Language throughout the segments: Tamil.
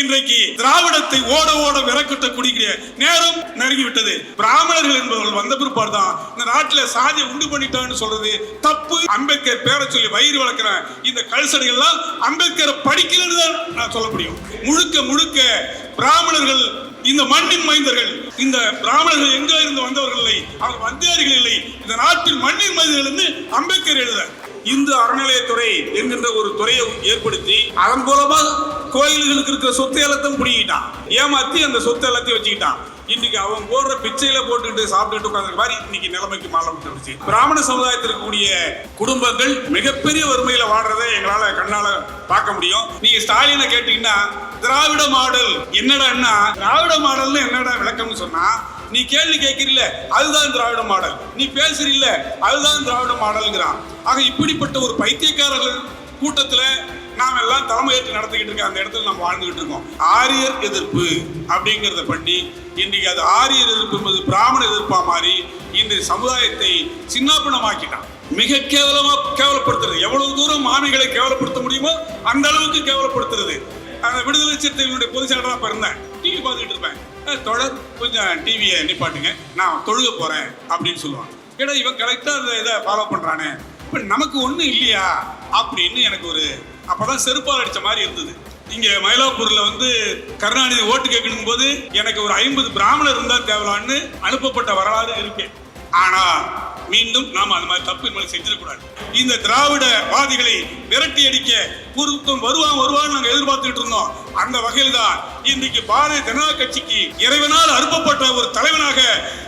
இன்றைக்கு திராவிடத்தை ஓட ஓட விரக்கட்டக்கூடிய நேரம் நெருங்கிவிட்டது. பிராமணர்கள் என்பவர்கள் வந்த பிற்பாடு தான் இந்த நாட்டில் சாதியை உண்டு பண்ணிட்டான்னு சொல்றது தப்பு. அம்பேத்கர் பேரை சொல்லி வயிறு வளர்க்கிறேன். இந்த கல்சடைகள் எல்லாம் அம்பேத்கரை படிக்கலன்னு தான் நான் சொல்ல முடியும். முழுக்க முழுக்க பிராமணர்கள் இந்த மண்ணின் மைந்தர்கள் இந்த பிராமணர்கள் எங்க இருந்து வந்தவர்கள் இல்லை அவர் வந்தியாரிகள் இல்லை. இந்த நாட்டில் மண்ணின் மைந்தர்கள் என்று அம்பேத்கர் எழுத இந்து அறநிலையத்துறை என்கின்ற ஒரு துறையை ஏற்படுத்தி அதன் மூலமா கோயில்களுக்கு இருக்கிற சொத்து எல்லாத்தையும் பிடிக்கிட்டான் ஏமாத்தி அந்த சொத்து எல்லாத்தையும் வச்சுக்கிட்டான். இன்னைக்கு அவன் போடுற பிச்சையில போட்டுக்கிட்டு சாப்பிட்டுட்டு உட்காந்துற மாதிரி இன்னைக்கு நிலைமைக்கு மாற்றம் வந்துருச்சு. பிராமண சமுதாயத்தில் இருக்கக்கூடிய குடும்பங்கள் மிகப்பெரிய வறுமையில வாடுறதை எங்களால கண்ணால பார்க்க முடியும். நீங்க ஸ்டாலினை கேட்டீங்கன்னா திராவிட மாடல் என்னடான்னா திராவிட மாடல்னு என்னடா விளக்கம்னு சொன்னா நீ கேள்வி கேட்கிறீல்ல அதுதான் திராவிட மாடல். நீ பேசுறீல்ல அதுதான் திராவிட மாடல்ங்கிறான். ஆக இப்படிப்பட்ட ஒரு பைத்தியக்காரர்கள் கூட்டத்துல நாம் எல்லாம் தலைமையேற்று நடத்திக்கிட்டு இருக்க அந்த இடத்துல நம்ம வாழ்ந்துகிட்டு இருக்கோம். ஆரியர் எதிர்ப்பு அப்படிங்கிறத பண்ணி இன்றைக்கு அது ஆரியர் எதிர்ப்பு என்பது பிராமண எதிர்ப்பா மாறி இன்று சமுதாயத்தை சின்னாபின்னமாக்கிட்டான். மிக கேவலமா கேவலப்படுத்துறது. எவ்வளவு தூரம் மாமிகளை கேவலப்படுத்த முடியுமோ அந்த அளவுக்கு கேவலப்படுத்துறது. அந்த விடுதலை சிறுத்தைகளுடைய பொதுச் செயலராக இருந்தேன். டிவி பார்த்துக்கிட்டு இருப்பேன். தொடர் கொஞ்சம் டிவியை நிப்பாட்டுங்க. நான் தொழுக போறேன் அப்படின்னு சொல்லுவான் ஏன்னா இவன் கரெக்டாக அந்த இதை ஃபாலோ பண்றானே. இப்போ நமக்கு ஒன்றும் இல்லையா? அப்படின்னு எனக்கு ஒரு அப்பதான் செருப்பால் அடித்த மாதிரி இருந்தது. இங்கே மயிலாப்பூரில் வந்து கருணாநிதி ஓட்டு கேட்கணும் போது எனக்கு ஒரு ஐம்பது பிராமணர் இருந்தால் தேவலான்னு அனுப்பப்பட்ட வரலாறு இருக்கு. ஆனால் மீண்டும் நாம் அது மாதிரி தப்பு என்பதை செஞ்சிடக்கூடாது. இந்த திராவிட வாதிகளை விரட்டி அடிக்க பொருத்தம் வருவான் வருவான்னு நாங்கள் எதிர்பார்த்துட்டு இருந்தோம். அந்த வகையில் தான் இன்றைக்கு பாரதிய ஜனதா கட்சிக்கு இறைவனால் அனுப்பப்பட்ட ஒரு தலைவனாக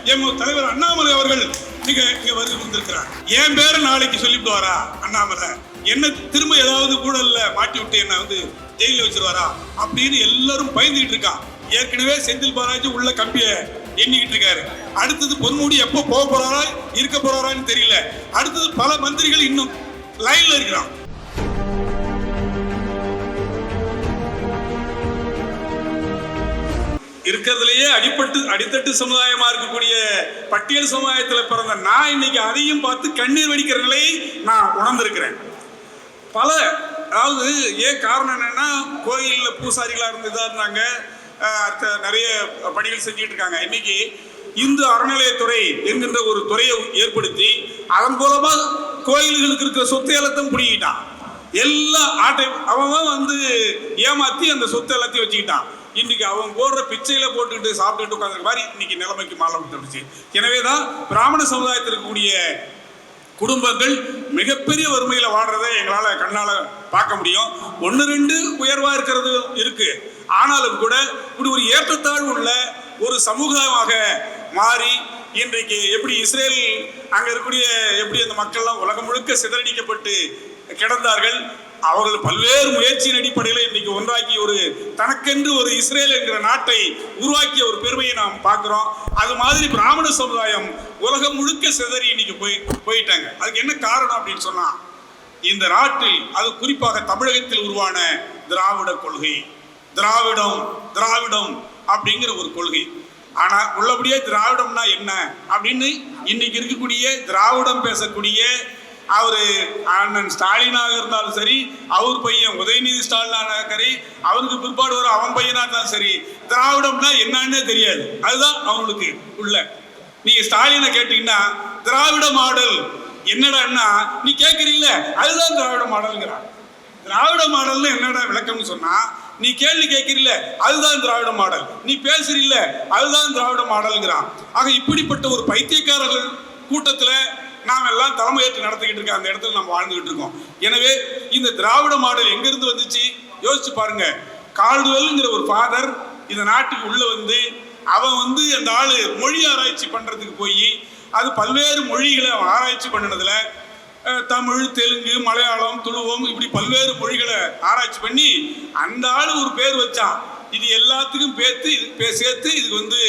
எம் தலைவர் அண்ணாமலை அவர்கள் மிக இங்கே வருகை வந்திருக்கிறார் என் பேரை நாளைக்கு சொல்லிட்டு வரா அண்ணாமலை? என்ன திரும்ப ஏதாவது கூடல்ல மாட்டி விட்டு என்ன வந்து ஜெயிலில் வச்சிருவாரா? அப்படின்னு எல்லாரும் பயந்துகிட்டு இருக்கான். ஏற்கனவே செந்தில் பாலாஜி உள்ள கம்பியை எண்ணிக்கிட்டு இருக்காரு. அடுத்தது பொன்முடி எப்போ போக போறாரா இருக்க போறாரான்னு தெரியல. அடுத்தது பல மந்திரிகள் இன்னும் லைன்ல இருக்கிறான் இருக்கிறதுலயே அடிப்பட்டு அடித்தட்டு சமுதாயமா இருக்கக்கூடிய பட்டியல் சமுதாயத்துல பிறந்த நான் இன்னைக்கு அதையும் பார்த்து கண்ணீர் வடிக்கிற நிலையை நான் உணர்ந்திருக்கிறேன். பல அதாவது ஏன் காரணம் என்னன்னா கோயிலில் பூசாரிகளாக இருந்து இதாக இருந்தாங்க. நிறைய பணிகள் செஞ்சுட்டு இருக்காங்க இன்னைக்கு இந்து அறநிலையத்துறை என்கின்ற ஒரு துறையை ஏற்படுத்தி அதன் மூலமா கோயில்களுக்கு இருக்கிற சொத்து எல்லாத்தையும் பிடிக்கிட்டான் எல்லா ஆட்டை அவன் வந்து ஏமாத்தி அந்த சொத்து எல்லாத்தையும் வச்சுக்கிட்டான். இன்னைக்கு அவன் போடுற பிச்சையில போட்டுக்கிட்டு சாப்பிட்டுட்டு உட்காந்துருக்க மாதிரி இன்னைக்கு நிலைமைக்கு மாலை வந்துடுச்சு எனவே தான் பிராமண சமுதாயத்தில் இருக்கக்கூடிய குடும்பங்கள் மிகப்பெரிய வறுமையில வாடுறதை எங்களால கண்ணால பார்க்க முடியும். ஒன்று ரெண்டு உயர்வா இருக்கிறது இருக்கு. ஆனாலும் கூட இப்படி ஒரு ஏற்றத்தாழ்வு உள்ள ஒரு சமூகமாக மாறி இன்றைக்கு எப்படி இஸ்ரேல் அங்க இருக்கக்கூடிய எப்படி அந்த மக்கள்லாம் உலகம் முழுக்க சிதறடிக்கப்பட்டு கிடந்தார்கள் அவர்கள் பல்வேறு முயற்சியின் அடிப்படையில் இன்னைக்கு ஒன்றாக்கி ஒரு தனக்கென்று ஒரு இஸ்ரேல் என்கிற நாட்டை உருவாக்கிய ஒரு பெருமையை நாம் பார்க்கிறோம். அது மாதிரி பிராமண சமுதாயம் உலகம் முழுக்க சிதறி இன்னைக்கு போய் போயிட்டாங்க. அதுக்கு என்ன காரணம் அப்படின்னு சொன்னா இந்த நாட்டில் அது குறிப்பாக தமிழகத்தில் உருவான திராவிட கொள்கை. திராவிடம் திராவிடம் அப்படிங்கிற ஒரு கொள்கை. ஆனா உள்ளபடியே திராவிடம்னா என்ன? அப்படின்னு இன்னைக்கு இருக்கக்கூடிய திராவிடம் பேசக்கூடிய அவர் அண்ணன் ஸ்டாலினாக இருந்தாலும் சரி அவர் பையன் உதயநிதி ஸ்டாலினாக சரி அவருக்கு பிற்பாடு வர அவன் பையனாக இருந்தாலும் சரி திராவிடம்னா என்னன்னே தெரியாது. அதுதான் அவங்களுக்கு உள்ள. நீங்க ஸ்டாலினை கேட்டீங்கன்னா திராவிட மாடல் என்னடான்னா நீ கேட்கறீல்ல அதுதான் திராவிட மாடல்ங்கிறான் திராவிட மாடல்னு என்னடா விளக்கம்னு சொன்னா நீ கேள்வி கேட்கிறீல்ல அதுதான் திராவிட மாடல். நீ பேசுறீல்ல அதுதான் திராவிட மாடல்ங்கிறான். ஆக இப்படிப்பட்ட ஒரு பைத்தியக்காரர்கள் கூட்டத்துல நாம் எல்லாம் தலைமையேற்று நடத்திக்கிட்டு இருக்க அந்த இடத்துல நம்ம வாழ்ந்துகிட்டு இருக்கோம். எனவே இந்த திராவிட மாடல் எங்கிருந்து வந்துச்சு? யோசிச்சு பாருங்க. கால்டுவெல்ங்கிற ஒரு ஃபாதர் இந்த நாட்டுக்கு உள்ள வந்து அவன் வந்து அந்த ஆள் மொழி ஆராய்ச்சி பண்றதுக்கு போய் அது பல்வேறு மொழிகளை அவன் ஆராய்ச்சி பண்ணினதுல தமிழ் தெலுங்கு மலையாளம் துளுவம் இப்படி பல்வேறு மொழிகளை ஆராய்ச்சி பண்ணி அந்த ஆள் ஒரு பேர் வச்சான். இது எல்லாத்துக்கும் பேர்த்து இது பே- சேர்த்து இதுக்கு வந்து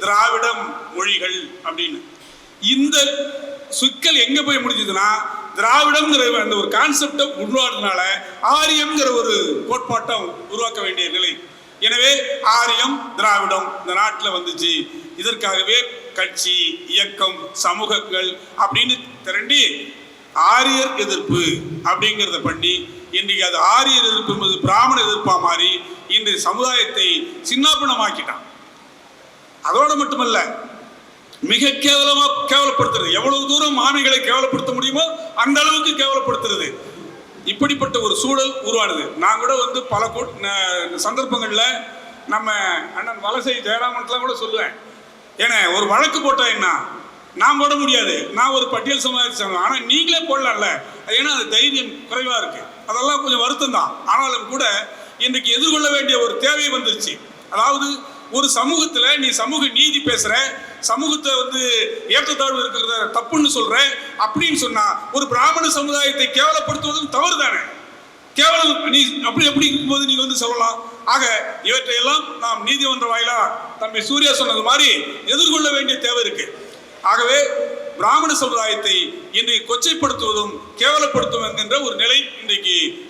திராவிடம் மொழிகள் அப்படின்னு. இந்த சிக்கல் எங்க போய் முடிஞ்சதுன்னா திராவிடம்ங்கிற அந்த ஒரு கான்செப்டை உருவாடுறதுனால ஆரியம்ங்கிற ஒரு கோட்பாட்டை உருவாக்க வேண்டிய நிலை. எனவே ஆரியம் திராவிடம் இந்த நாட்டில் வந்துச்சு. இதற்காகவே கட்சி இயக்கம் சமூகங்கள் அப்படின்னு திரண்டி ஆரியர் எதிர்ப்பு அப்படிங்கிறத பண்ணி இன்றைக்கு அது ஆரியர் எதிர்ப்பு என்பது பிராமண எதிர்ப்பா மாறி இன்றைய சமுதாயத்தை சின்னாபின்னமாக்கிட்டான் அதோடு மட்டுமல்ல மிக கேவலமா கேவலப்படுத்துறது. எவ்வளவு தூரம் மாமிகளை கேவலப்படுத்த முடியுமோ அந்த அளவுக்கு கேவலப்படுத்துறது. இப்படிப்பட்ட ஒரு சூழல் உருவானது. நான் கூட வந்து பல சந்தர்ப்பங்களில் நம்ம அண்ணன் வலசை ஜெயராமன்லாம் கூட சொல்லுவேன். ஏன்னா ஒரு வழக்கு போட்டா என்ன? நான் போட முடியாது. நான் ஒரு பட்டியல் சமுதாயத்தை சேர்ந்தவன். ஆனால் நீங்களே போடலாம்ல. அது ஏன்னா அது தைரியம் குறைவாக இருக்கு. அதெல்லாம் கொஞ்சம் வருத்தம் தான். ஆனாலும் கூட இன்றைக்கு எதிர்கொள்ள வேண்டிய ஒரு தேவை வந்துருச்சு. அதாவது ஒரு சமூகத்துல நீ சமூக நீதி பேசுற சமூகத்தை வந்து ஏற்றத்தாழ்வு இருக்கிறத தப்புன்னு சொல்ற அப்படின்னு சொன்னா ஒரு பிராமண சமுதாயத்தை கேவலப்படுத்துவதும் தவறு தானே கேவலம் நீ அப்படி எப்படி இருக்கும்போது நீங்க வந்து சொல்லலாம். ஆக இவற்றையெல்லாம் நாம் நீதிமன்ற வாயிலா தம்பி சூர்யா சொன்னது மாதிரி எதிர்கொள்ள வேண்டிய தேவை இருக்கு. ஆகவே பிராமண சமுதாயத்தை இன்றைக்கு கொச்சைப்படுத்துவதும் கேவலப்படுத்துவதும் என்கின்ற ஒரு நிலை இன்றைக்கு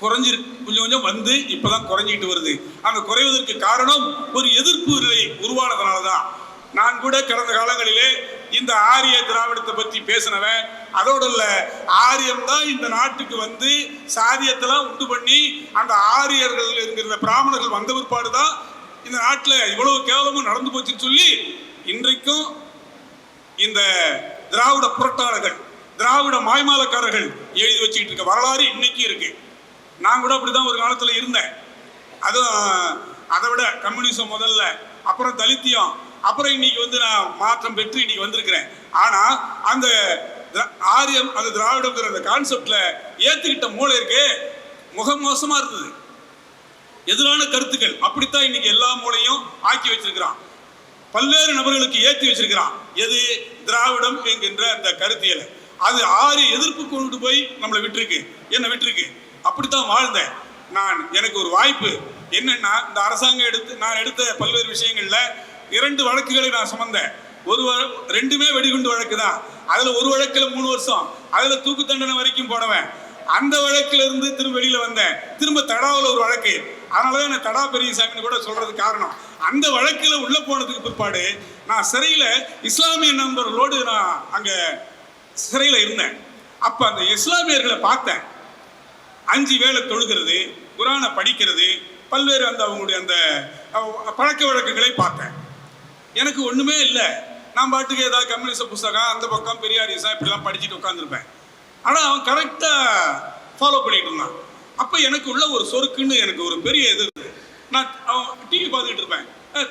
குறைஞ்சிருக்கு கொஞ்சம் கொஞ்சம் வந்து இப்பதான் குறைஞ்சிக்கிட்டு வருது. அந்த குறைவதற்கு காரணம் ஒரு எதிர்ப்பு நிலை உருவானதுனால தான் நான் கூட கடந்த காலங்களிலே இந்த ஆரிய திராவிடத்தை பற்றி பேசினவன் அதோடு இல்ல ஆரியம் தான் இந்த நாட்டுக்கு வந்து சாதியத்தெல்லாம் உண்டு பண்ணி அந்த ஆரியர்கள் என்கிற பிராமணர்கள் வந்த பிற்பாடு தான் இந்த நாட்டில் இவ்வளவு கேவலமும் நடந்து போச்சுன்னு சொல்லி இன்றைக்கும் இந்த திராவிட புரட்டாளர்கள் திராவிட மாய்மாலக்காரர்கள் எழுதி வச்சுக்கிட்டு இருக்க வரலாறு இன்னைக்கு இருக்கு. நான் கூட அப்படிதான் ஒரு காலத்துல இருந்தேன். அதுவும் அதை விட கம்யூனிசம் முதல்ல அப்புறம் தலித்தியம் அப்புறம் இன்னைக்கு வந்து நான் மாற்றம் பெற்று இன்னைக்கு வந்திருக்கிறேன். ஆனா அந்த திரா- ஆரியம் அந்த திராவிடங்கிற அந்த கான்செப்ட்ல ஏத்துக்கிட்ட மூளை இருக்கு முகம் மோசமா இருந்தது. எதிரான கருத்துக்கள் அப்படித்தான் இன்னைக்கு எல்லா மூளையும் ஆக்கி வச்சிருக்கிறான். பல்வேறு நபர்களுக்கு ஏற்றி வச்சிருக்கிறான். எது? திராவிடம் என்கின்ற அந்த கருத்தியலை. அது ஆறு எதிர்ப்பு கொண்டு போய் நம்மளை விட்டுருக்கு. என்ன விட்டுருக்கு? அப்படித்தான் வாழ்ந்தேன். நான் எனக்கு ஒரு வாய்ப்பு. என்னன்னா இந்த அரசாங்கம் எடுத்து நான் எடுத்த பல்வேறு விஷயங்கள்ல இரண்டு வழக்குகளை நான் சுமந்தேன். ஒரு வழ- ரெண்டுமே வெடிகுண்டு வழக்கு தான். அதுல ஒரு வழக்குல மூணு வருஷம். அதுல தூக்கு தண்டனை வரைக்கும் போனவன். அந்த வழக்குல இருந்து திரும்ப வெளியில வந்தேன். திரும்ப தடாவில் ஒரு வழக்கு. அதனாலதான் நான் தடா பெரியசாமின்னு கூட சொல்றது காரணம். அந்த வழக்குல உள்ள போனதுக்கு பிற்பாடு நான் சிறையில இஸ்லாமிய நண்பர்களோடு நான் அங்க சிறையில இருந்தேன். அப்ப அந்த இஸ்லாமியர்களை பார்த்தேன். அஞ்சு வேலை தொழுகிறது குரானை படிக்கிறது பல்வேறு அந்த அவங்களுடைய அந்த பழக்க வழக்கங்களை பார்த்தேன். எனக்கு ஒன்றுமே இல்லை. நான் பாட்டுக்கு ஏதாவது கம்யூனிஸ்ட் புஸ்தகம் அந்த பக்கம் பெரியாரிசா இப்படிலாம் படிச்சுட்டு உட்காந்துருப்பேன் ஆனால் அவன் கரெக்டாக ஃபாலோ பண்ணிட்டு இருந்தான். அப்போ எனக்கு உள்ள ஒரு சொருக்குன்னு எனக்கு ஒரு பெரிய இது இருந்தது. நான் அவன் டிவி பார்த்துக்கிட்டு இருப்பேன்.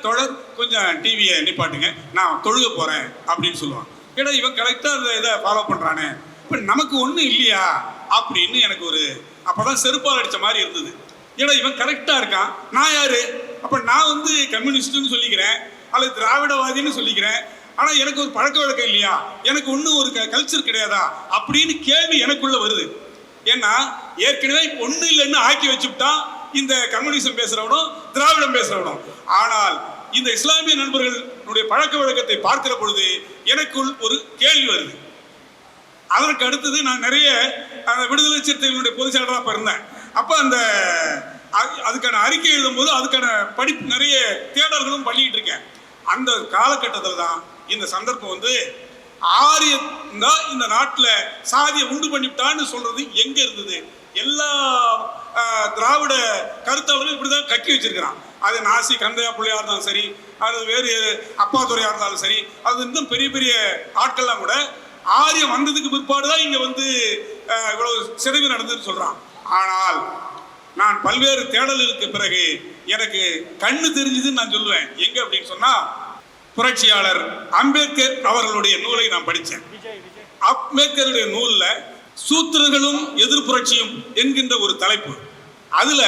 தொடர் கொஞ்சம் டிவியை நிப்பாட்டுங்க. நான் தொழுக போகிறேன் அப்படின்னு சொல்லுவான். ஏடா இவன் கரெக்டாக இதை ஃபாலோ பண்ணுறானே இப்போ நமக்கு ஒன்றும் இல்லையா? அப்படின்னு எனக்கு ஒரு அப்போ தான் செருப்பால் அடித்த மாதிரி இருந்தது. ஏன்னா இவன் கரெக்டாக இருக்கான். நான் யார்? அப்போ நான் வந்து கம்யூனிஸ்ட்டுன்னு சொல்லிக்கிறேன். அல்லது திராவிடவாதின்னு சொல்லிக்கிறேன். ஆனால் எனக்கு ஒரு பழக்க வழக்கம் இல்லையா? எனக்கு ஒன்றும் ஒரு கல்ச்சர் கிடையாதா? அப்படின்னு கேள்வி எனக்குள்ளே வருது. ஏன்னா ஏற்கனவே ஒன்று இல்லைன்னு ஆக்கி வச்சுட்டான் இந்த கம்யூனிசம் பேசுகிறவனும் திராவிடம் பேசுகிறவனும் ஆனால் இந்த இஸ்லாமிய நண்பர்களுடைய பழக்க வழக்கத்தை பார்க்கிற பொழுது எனக்குள் ஒரு கேள்வி வருது. அதற்கு அடுத்தது நான் நிறைய அந்த விடுதலை சிறுத்தைகளுடைய பொதுச் செயலராக இருந்தேன் அப்போ அந்த அ- அதுக்கான அறிக்கை எழுதும்போது அதுக்கான படிப்பு நிறைய தேடல்களும் பண்ணிட்டு இருக்கேன். அந்த காலகட்டத்தில் தான் இந்த சந்தர்ப்பம் வந்து ஆரியன் தான் இந்த நாட்டில் சாதியை உண்டு பண்ணிவிட்டான்னு சொல்றது எங்க இருந்தது? எல்லா திராவிட கருத்தாளர்களும் இப்படிதான் கக்கி வச்சிருக்கிறான். அது நாசி கந்தையா பிள்ளையா இருந்தாலும் சரி அது வேறு அப்பா துறையா இருந்தாலும் சரி அது இன்னும் பெரிய பெரிய ஆட்கள்லாம் கூட ஆரியம் வந்ததுக்கு பிற்பாடு தான் இங்க வந்து இவ்வளவு சிதைவு நடந்ததுன்னு சொல்றான். ஆனால் நான் பல்வேறு தேடல்களுக்கு பிறகு எனக்கு கண்ணு தெரிஞ்சதுன்னு நான் சொல்லுவேன். எங்க அப்படின்னு சொன்னா புரட்சியாளர் அம்பேத்கர் அவர்களுடைய நூலை நான் படித்தேன். அம்பேத்கருடைய நூலில் சூத்திரர்களும் எதிர்ப்புரட்சியும் என்கின்ற ஒரு தலைப்பு. அதுல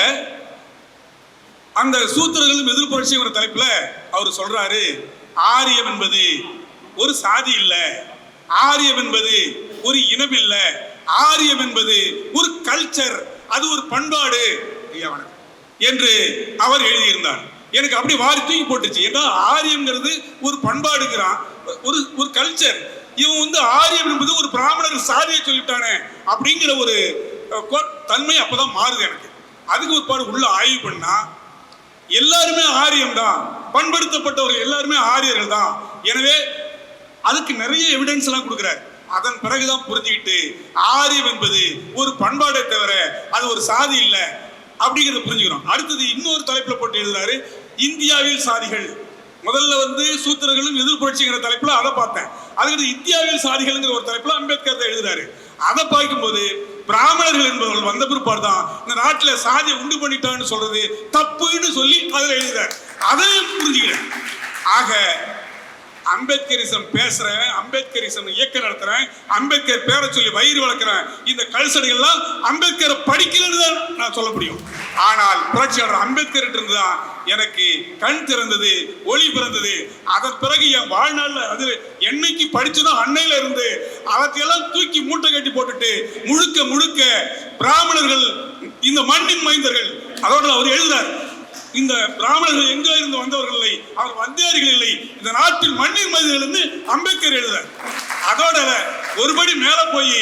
அந்த சூத்திரர்களும் எதிர்ப்புரட்சிங்கிற தலைப்புல அவர் சொல்றாரு ஆரியம் என்பது ஒரு சாதி இல்லை ஆரியம் என்பது ஒரு இனம் இல்ல ஆரியம் என்பது ஒரு கல்ச்சர் அது ஒரு பண்பாடு. என்று அவர் எழுதியிருந்தார். எனக்கு அப்படி வாரி தூக்கி போட்டுச்சு. ஏன்னா ஆரியம்ங்கிறது ஒரு பண்பாடுங்கிறான். ஒரு ஒரு கல்ச்சர் இவன் வந்து ஆரியம் என்பது ஒரு பிராமணர் சாதியை சொல்லிட்டானே அப்படிங்கிற ஒரு தன்மை அப்பதான் மாறுது எனக்கு. அதுக்கு ஒரு பாடு உள்ள ஆய்வு பண்ணா எல்லாருமே ஆரியம் தான் பண்படுத்தப்பட்டவர்கள் எல்லாருமே ஆரியர்கள் தான் எனவே அதுக்கு நிறைய எவிடன்ஸ் எல்லாம் கொடுக்குறாரு. அதன் பிறகுதான் புரிஞ்சுக்கிட்டு ஆரியம் என்பது ஒரு பண்பாடை தவிர அது ஒரு சாதி இல்லை அப்படிங்கிறத புரிஞ்சுக்கிறோம். அடுத்தது இன்னொரு தலைப்புல போட்டு எழுதுறாரு இந்தியாவில் சாதிகள். முதல்ல வந்து சூத்திரர்களும் எதிர்ப்புரட்சிங்கிற தலைப்புல அதை பார்த்தேன். அதுக்கு இந்தியாவில் சாதிகள்ங்கிற ஒரு தலைப்புல அம்பேத்கர் தான் எழுதுறாரு. அதை பார்க்கும்போது பிராமணர்கள் என்பவர்கள் வந்த பிற்பாடு தான் இந்த நாட்டில் சாதியை உண்டு பண்ணிட்டான்னு சொல்றது தப்புன்னு சொல்லி அதில் எழுதுறாரு. அதையும் புரிஞ்சுக்கிறேன். ஆக அம்பேத்கரிசம் பேசுறேன் அம்பேத்கரிசம் இயக்கம் நடத்துறேன் அம்பேத்கர் பேரை சொல்லி வயிறு வளர்க்குறேன். இந்த கல்சடைகள்லாம் அம்பேத்கரை படிக்கலன்னு தான் நான் சொல்ல முடியும். ஆனால் புரட்சியாளர் அம்பேத்கர் இருந்துதான் எனக்கு கண் திறந்தது ஒளி பிறந்தது. அதன் பிறகு என் வாழ்நாளில் அது என்னைக்கு படிச்சதோ அன்னையில இருந்து அவற்றையெல்லாம் தூக்கி மூட்டை கட்டி போட்டுட்டு முழுக்க முழுக்க பிராமணர்கள் இந்த மண்ணின் மைந்தர்கள் அதோட அவர் எழுதுறார். இந்த பிராமணர்கள் எங்க இருந்து வந்தவர்கள் இல்லை அவர் வந்தியாரிகள் இல்லை. இந்த நாட்டில் மண்ணின் மனிதர்கள் இருந்து அம்பேத்கர் எழுத அதோட ஒருபடி மேலே போய்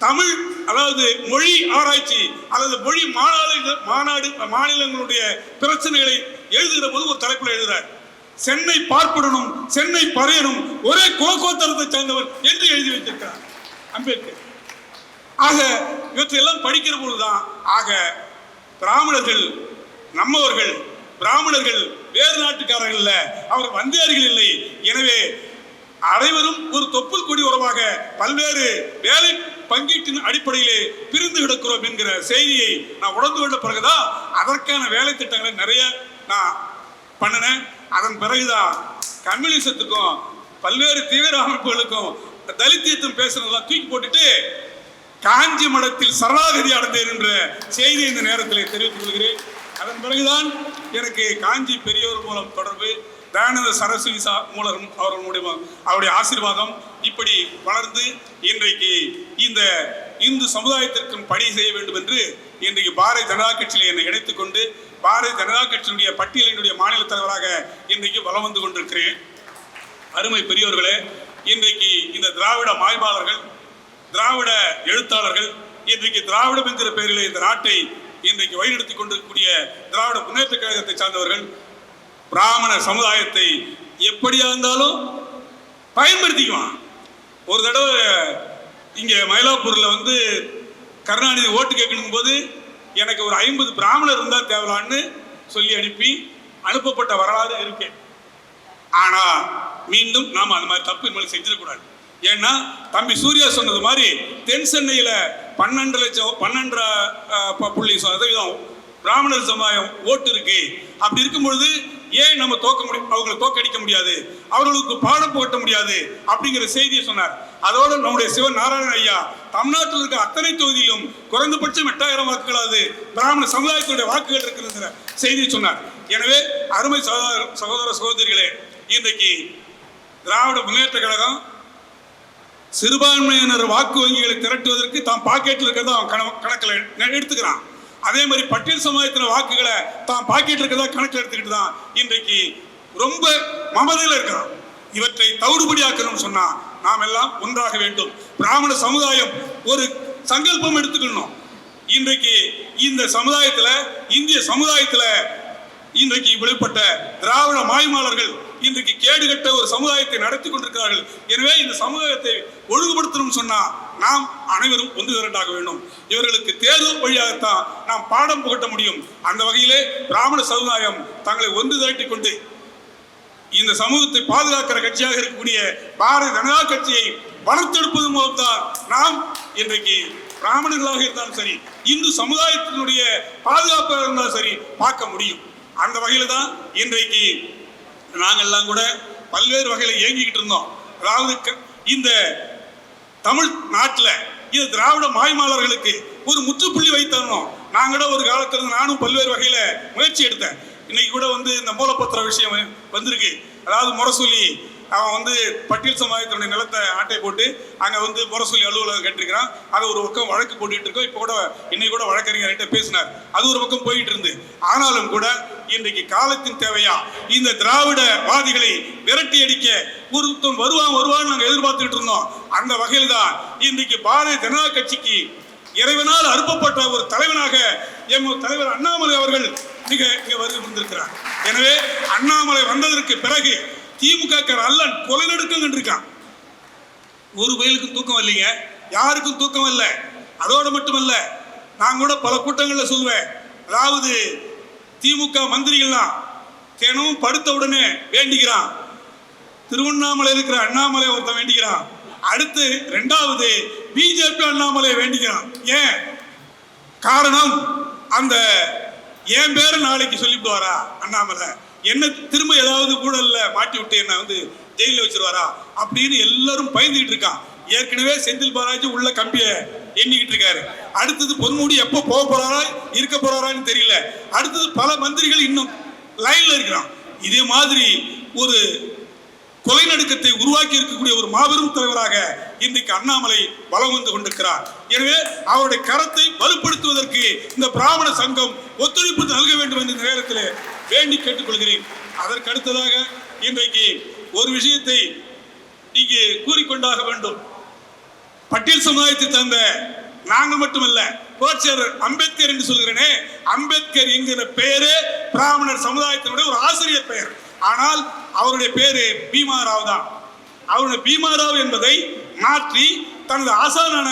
தமிழ் அதாவது மொழி ஆராய்ச்சி அல்லது மொழி மாநாடு மாநாடு மாநிலங்களுடைய பிரச்சனைகளை எழுதுகிற போது ஒரு தலைப்பில் எழுதுறார். சென்னை பார்ப்படனும் சென்னை பறையணும் ஒரே கோகோத்தரத்தை சேர்ந்தவர் என்று எழுதி வைத்திருக்கிறார் அம்பேத்கர். ஆக இவற்றையெல்லாம் படிக்கிற பொழுதுதான் ஆக பிராமணர்கள் நம்மவர்கள் பிராமணர்கள் வேறு நாட்டுக்காரர்கள் இல்ல அவர் வந்தியார்கள் இல்லை. எனவே அனைவரும் ஒரு தொப்புள் கொடி உறவாக பல்வேறு வேலை பங்கீட்டின் அடிப்படையிலே பிரிந்து கிடக்கிறோம் என்கிற செய்தியை நான் உணர்ந்து கொண்ட பிறகுதான் அதற்கான வேலை திட்டங்களை நிறைய நான் பண்ணினேன். அதன் பிறகுதான் கம்யூனிசத்துக்கும் பல்வேறு தீவிர அமைப்புகளுக்கும் தலித்தியத்தும் பேசுனதெல்லாம் தூக்கி போட்டுட்டு காஞ்சி மடத்தில் சரணாகதி அடைந்தேன் என்ற செய்தியை இந்த நேரத்தில் தெரிவித்துக் கொள்கிறேன். அதன் பிறகுதான் எனக்கு காஞ்சி பெரியவர் மூலம் தொடர்பு தயானந்த சரஸ்வதி சா மூலம் அவர்கள் அவருடைய ஆசீர்வாதம் இப்படி வளர்ந்து இன்றைக்கு இந்த இந்து சமுதாயத்திற்கும் பணி செய்ய வேண்டும் என்று இன்றைக்கு பாரதிய ஜனதா கட்சியில் என்னை இணைத்துக் கொண்டு பாரதிய ஜனதா கட்சியினுடைய பட்டியலினுடைய மாநில தலைவராக இன்றைக்கு வலம் வந்து கொண்டிருக்கிறேன். அருமை பெரியோர்களே இன்றைக்கு இந்த திராவிட மாய்பாளர்கள் திராவிட எழுத்தாளர்கள் இன்றைக்கு திராவிடம் என்கிற பெயரிலே இந்த நாட்டை இன்றைக்கு வழிநடத்திக் கொண்டிருக்கக்கூடிய திராவிட முன்னேற்ற கழகத்தை சார்ந்தவர்கள் பிராமண சமுதாயத்தை எப்படியா இருந்தாலும் பயன்படுத்திக்குவான். ஒரு தடவை இங்கே மயிலாப்பூரில் வந்து கருணாநிதி ஓட்டு கேட்கணும் போது எனக்கு ஒரு ஐம்பது பிராமணர் இருந்தால் தேவலான்னு சொல்லி அனுப்பி அனுப்பப்பட்ட வரலாறு இருக்கேன் ஆனால் மீண்டும் நாம் அந்த மாதிரி தப்பு இனிமேல் செஞ்சிடக்கூடாது. ஏன்னா தம்பி சூர்யா சொன்னது மாதிரி தென் சென்னையில் பன்னெண்டு லட்சம் பன்னெண்டரை ப- புள்ளி சதவீதம் பிராமணர் சமுதாயம் ஓட்டு இருக்கு. அப்படி இருக்கும் பொழுது ஏன் நம்ம தோக்க முடியும் அவங்களை தோக்கடிக்க முடியாது? அவர்களுக்கு பாடம் புகட்ட முடியாது? அப்படிங்கிற செய்தியை சொன்னார். அதோடு நம்முடைய சிவன் நாராயண ஐயா தமிழ்நாட்டில் இருக்க அத்தனை தொகுதியிலும் குறைந்தபட்சம் எட்டாயிரம் வாக்குகளாவது பிராமண சமுதாயத்துடைய வாக்குகள் இருக்கிறது செய்தியை சொன்னார். எனவே அருமை சகோதர சகோதர சகோதரிகளே இன்றைக்கு திராவிட முன்னேற்ற கழகம் சிறுபான்மையினர் வாக்கு வங்கிகளை திரட்டுவதற்கு தான் பாக்கெட்டில் இருக்கிறத அவன் கண கணக்கில் எடுத்துக்கிறான். அதே மாதிரி பட்டியல் சமுதாயத்தின வாக்குகளை தான் பாக்கெட்டில் இருக்கிறதா கணக்கில் எடுத்துக்கிட்டு தான் இன்றைக்கு ரொம்ப மமதையில் இருக்கிறான். இவற்றை தவிடுபடியாக்கணும்னு சொன்னா நாம் எல்லாம் ஒன்றாக வேண்டும். பிராமண சமுதாயம் ஒரு சங்கல்பம் எடுத்துக்கணும். இன்றைக்கு இந்த சமுதாயத்தில் இந்திய சமுதாயத்தில் இன்றைக்கு வெளிப்பட்ட திராவிட மாய்மாளர்கள் இன்றைக்கு கேடுகட்ட ஒரு சமுதாயத்தை நடத்தி கொண்டிருக்கிறார்கள். எனவே இந்த சமுதாயத்தை ஒழுங்குபடுத்தணும் சொன்னா நாம் அனைவரும் ஒன்று திரண்டாக வேண்டும். இவர்களுக்கு தேர்தல் வழியாகத்தான் நாம் பாடம் புகட்ட முடியும். அந்த வகையிலே பிராமண சமுதாயம் தங்களை ஒன்று திரட்டிக் கொண்டு இந்த சமூகத்தை பாதுகாக்கிற கட்சியாக இருக்கக்கூடிய பாரதிய ஜனதா கட்சியை வளர்த்தெடுப்பது மூலம்தான் நாம் இன்றைக்கு பிராமணர்களாக இருந்தாலும் சரி இந்து சமுதாயத்தினுடைய பாதுகாப்பாக இருந்தாலும் சரி பார்க்க முடியும். அந்த வகையில் தான் இன்றைக்கு நாங்கெல்லாம் கூட பல்வேறு வகையில் இயங்கிக்கிட்டு இருந்தோம். அதாவது க- இந்த தமிழ் நாட்டில் இது திராவிட மாய்மாளர்களுக்கு ஒரு முற்றுப்புள்ளி வைத்தரணும் நான் கூட ஒரு காலத்தில் நானும் பல்வேறு வகையில் முயற்சி எடுத்தேன். இன்னைக்கு கூட வந்து இந்த மூலப்பத்திர விஷயம் வந்திருக்கு. அதாவது முரசொலி அவன் வந்து பட்டியல் சமுதாயத்தினுடைய நிலத்தை ஆட்டை போட்டு அங்கே வந்து முரசொலி அலுவலகம் கட்டிருக்கிறான். அதை ஒரு பக்கம் வழக்கு போட்டுட்டு இருக்கோம். இப்போ கூட இன்னைக்கு கூட வழக்கறிஞர்கிட்ட பேசினார். அது ஒரு பக்கம் போயிட்டு இருந்து. ஆனாலும் கூட இன்றைக்கு காலத்தின் தேவையா? இந்த திராவிட வாதிகளை விரட்டி அடிக்க ஒருத்தன் வருவான் வருவான்னு நாங்கள் எதிர்பார்த்துட்டு இருந்தோம். அந்த வகையில் தான் இன்றைக்கு பாரதிய ஜனதா கட்சிக்கு இறைவனால் அனுப்பப்பட்ட ஒரு தலைவனாக எம் தலைவர் அண்ணாமலை அவர்கள் மிக இங்கே வருகை வந்திருக்கிறார் எனவே அண்ணாமலை வந்ததற்கு பிறகு திமுக அல்லன் கொலை நடுக்கம் ஒரு வயலுக்கும் தூக்கம் இல்லைங்க யாருக்கும் தூக்கம் இல்லை அதோடு மட்டுமல்ல நான் கூட பல கூட்டங்களில் சொல்லுவேன். அதாவது திமுக மந்திரிகள்லாம் தினமும் படுத்த உடனே வேண்டிக்கிறான். திருவண்ணாமலை இருக்கிற அண்ணாமலை ஒருத்தன் வேண்டிக்கிறான். அடுத்து ரெண்டாவது பிஜேபி அண்ணாமலை வேண்டிக்கிறான். ஏன்? காரணம் அந்த என் பேரை நாளைக்கு சொல்லிவிடுவாரா? அண்ணாமலை. என்ன திரும்ப ஏதாவது ஊழல்ல மாட்டி விட்டு என்ன வந்து ஜெயிலில் வச்சிருவாரா? அப்படின்னு எல்லாரும் பயந்துகிட்டு இருக்கான். ஏற்கனவே செந்தில் பாலாஜி உள்ள கம்பிய எண்ணிக்கிட்டு இருக்காரு. அடுத்தது பொன்முடி எப்போ போக போறாரா இருக்க போறாரான்னு தெரியல. அடுத்தது பல மந்திரிகள் இன்னும் லைன்ல இருக்கிறான். இதே மாதிரி ஒரு கொலை நடுக்கத்தை உருவாக்கி இருக்கக்கூடிய ஒரு மாபெரும் தலைவராக இன்றைக்கு அண்ணாமலை வலம் வந்து கொண்டிருக்கிறார். எனவே அவருடைய கரத்தை வலுப்படுத்துவதற்கு இந்த பிராமண சங்கம் ஒத்துழைப்பு நல்க வேண்டும் என்ற நேரத்தில் வேண்டி கேட்டுக்கொள்கிறேன். அதற்கு அடுத்ததாக இன்றைக்கு ஒரு விஷயத்தை இங்கே கூறிக்கொண்டாக வேண்டும். பட்டியல் சமுதாயத்தை தந்த நாங்கள் மட்டுமல்ல புரட்சியர் அம்பேத்கர் என்று சொல்கிறேனே அம்பேத்கர் என்கிற பெயரே பிராமணர் சமுதாயத்தினுடைய ஒரு ஆசிரியர் பெயர். ஆனால் அவருடைய பேரு பீமாராவ் தான். அவருடைய பீமாராவ் என்பதை மாற்றி தனது ஆசானான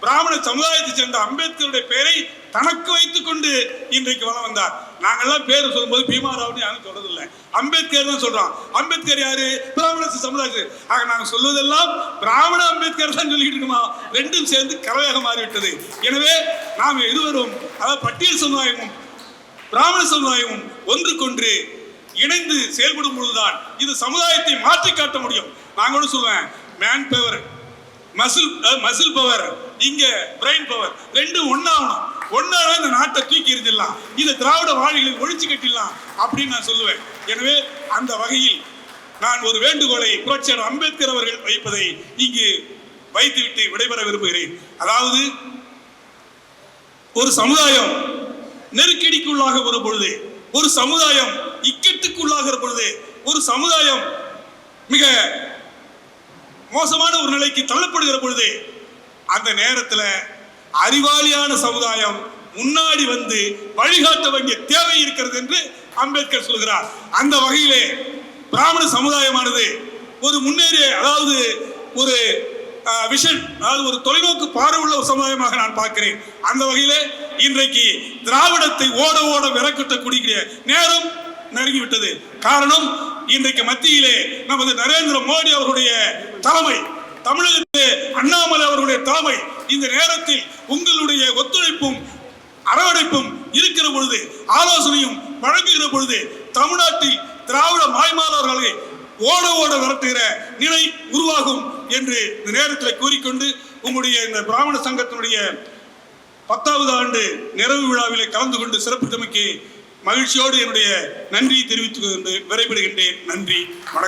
பிராமண சமுதாயத்தை சேர்ந்த அம்பேத்கருடைய பெயரை தனக்கு வைத்துக் கொண்டு இன்றைக்கு வளம் வந்தார். நாங்கெல்லாம் பேர் சொல்லும்போது பீமாராவ்னு யாரும் சொல்றதில்லை. அம்பேத்கர் தான் சொல்றோம் அம்பேத்கர் யாரு? பிராமண சமுதாயத்து. ஆக நாங்கள் சொல்வதெல்லாம் பிராமண அம்பேத்கர் தான் சொல்லிக்கிட்டு இருக்கோமா? ரெண்டும் சேர்ந்து கலவையாக மாறிவிட்டது. எனவே நாம் இருவரும் அதாவது பட்டியல் சமுதாயமும் பிராமண சமுதாயமும் ஒன்றுக்கொன்று இணைந்து செயல்படும் பொழுதுதான் இது சமுதாயத்தை மாற்றி காட்ட முடியும். நான் கூட சொல்லுவேன் man power muscle muscle power இங்க பிரெயின் பவர் ரெண்டு ஒன்னாகணும் ஒன்னால இந்த நாட்டை தூக்கி எறிஞ்சிடலாம் இந்த திராவிட வாழிகளை ஒழிச்சு கட்டிடலாம் அப்படின்னு நான் சொல்லுவேன். எனவே அந்த வகையில் நான் ஒரு வேண்டுகோளை புரட்சியாளர் அம்பேத்கர் அவர்கள் வைப்பதை இங்கு வைத்துவிட்டு விடைபெற விரும்புகிறேன். அதாவது ஒரு சமுதாயம் நெருக்கடிக்குள்ளாக வரும் பொழுது ஒரு சமுதாயம் இக்கட்டுக்குள்ளாகிற பொழுது ஒரு சமுதாயம் மிக மோசமான ஒரு நிலைக்கு தள்ளப்படுகிற பொழுது அந்த நேரத்தில் அறிவாளியான சமுதாயம் முன்னாடி வந்து வழிகாட்ட வேண்டிய தேவை இருக்கிறது என்று அம்பேத்கர் சொல்கிறார். அந்த வகையிலே பிராமண சமுதாயமானது ஒரு முன்னேறிய அதாவது ஒரு விஷன் அதாவது ஒரு தொலைநோக்கு பார்வை உள்ள ஒரு சமுதாயமாக நான் பார்க்கிறேன். அந்த வகையிலே இன்றைக்கு திராவிடத்தை ஓட ஓட விரக்கட்டக்கூடிய நேரம் நெருங்கிவிட்டது. காரணம் இன்றைக்கு மத்தியிலே நமது நரேந்திர மோடி அவர்களுடைய தலைமை தமிழகத்திலே அண்ணாமலை அவர்களுடைய தலைமை இந்த நேரத்தில் உங்களுடைய ஒத்துழைப்பும் அரவணைப்பும் இருக்கிற பொழுது ஆலோசனையும் வழங்குகிற பொழுது தமிழ்நாட்டில் திராவிட மாய்மாலவர்களை ஓட ஓட விரட்டுகிற நிலை உருவாகும் என்று இந்த நேரத்தில் கூறிக்கொண்டு உங்களுடைய இந்த பிராமண சங்கத்தினுடைய பத்தாவது ஆண்டு நிறைவு விழாவிலே கலந்து கொண்டு சிறப்பித்தமைக்கு மகிழ்ச்சியோடு என்னுடைய நன்றியை தெரிவித்துக் கொண்டு விரைபடுகின்றேன் நன்றி. வணக்கம்.